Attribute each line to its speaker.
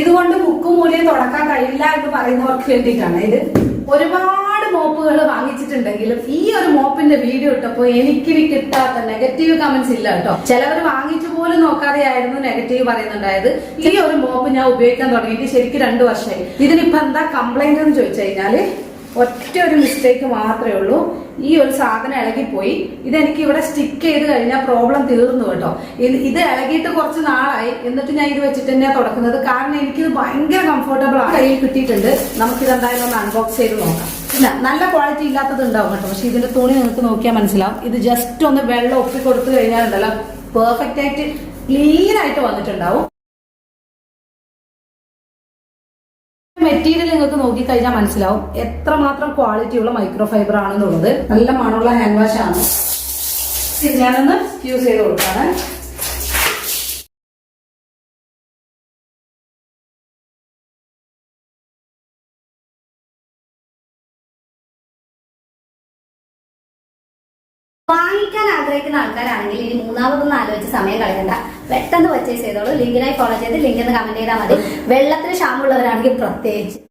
Speaker 1: ഇതുകൊണ്ട് മുക്കും മൂലയെ തുടക്കാൻ കഴിയില്ല എന്ന് പറയുന്നവർക്ക് വേണ്ടിയിട്ടാണ്. ഇത് ഒരുപാട് മോപ്പുകൾ വാങ്ങിച്ചിട്ടുണ്ടെങ്കിലും ഈ ഒരു മോപ്പിന്റെ വീഡിയോ ഇട്ടപ്പോ എനിക്ക് കിട്ടാത്ത നെഗറ്റീവ് കമന്റ്സ് ഇല്ല കേട്ടോ. ചിലവർ വാങ്ങിച്ചു പോലും നോക്കാതെയായിരുന്നു നെഗറ്റീവ് പറയുന്നുണ്ടായത്. ഈ ഒരു മോപ്പ് ഞാൻ ഉപയോഗിക്കാൻ തുടങ്ങിയിട്ട് ശരിക്കും രണ്ടു വർഷമായി. ഇതിനിപ്പോ എന്താ കംപ്ലൈന്റ് എന്ന് ചോദിച്ചു കഴിഞ്ഞാൽ ഒറ്റ ഒരു മിസ്റ്റേക്ക് മാത്രമേ ഉള്ളൂ. ഈ ഒരു സാധനം ഇളകിപ്പോയി. ഇതെനിക്ക് ഇവിടെ സ്റ്റിക്ക് ചെയ്ത് കഴിഞ്ഞാൽ പ്രോബ്ലം തീർന്നു കേട്ടോ. ഇത് ഇളകിയിട്ട് കുറച്ച് നാളായി. എന്നിട്ട് ഞാൻ ഇത് വെച്ചിട്ട് തന്നെയാണ് തുടക്കുന്നത്. കാരണം എനിക്കിത് ഭയങ്കര കംഫർട്ടബിൾ ആണ്. കയ്യിൽ കിട്ടിയിട്ടുണ്ട്. നമുക്കിത് എന്തായാലും ഒന്ന് അൺബോക്സ് ചെയ്ത് നോക്കാം. നല്ല ക്വാളിറ്റി ഇല്ലാത്തത് ഉണ്ടാവും കേട്ടോ. പക്ഷെ ഇതിന്റെ തുണി നിങ്ങൾക്ക് നോക്കിയാൽ മനസ്സിലാവും. ഇത് ജസ്റ്റ് ഒന്ന് വെള്ളം ഒപ്പി കൊടുത്തു കഴിഞ്ഞാൽ ഉണ്ടല്ലോ പെർഫെക്റ്റ് ആയിട്ട് ക്ലീൻ ആയിട്ട് വന്നിട്ടുണ്ടാവും. മെറ്റീരിയൽ നിങ്ങൾക്ക് നോക്കിക്കഴിഞ്ഞാൽ മനസ്സിലാവും എത്രമാത്രം ക്വാളിറ്റി ഉള്ള മൈക്രോ ഫൈബർ ആണെന്നുള്ളത്. നല്ല മണമുള്ള ഹാൻഡ് വാഷ് ആണ്. ഞാനൊന്ന് യൂസ് ചെയ്ത് കൊടുക്കാണ്.
Speaker 2: വാങ്ങിക്കാൻ ആഗ്രഹിക്കുന്ന ആൾക്കാരാണെങ്കിൽ ഇനി മൂന്നാമതൊന്നും ആലോചിച്ച് സമയം കളയണ്ട. പെട്ടെന്ന് പർച്ചേസ് ചെയ്തോളൂ. ലിങ്കിനായി ഫോളോ ചെയ്ത് ലിങ്ക് എന്ന് കമന്റ് ചെയ്താൽ മതി. വെള്ളത്തിന് ക്ഷാമുള്ളവരാണെങ്കിൽ പ്രത്യേകിച്ച്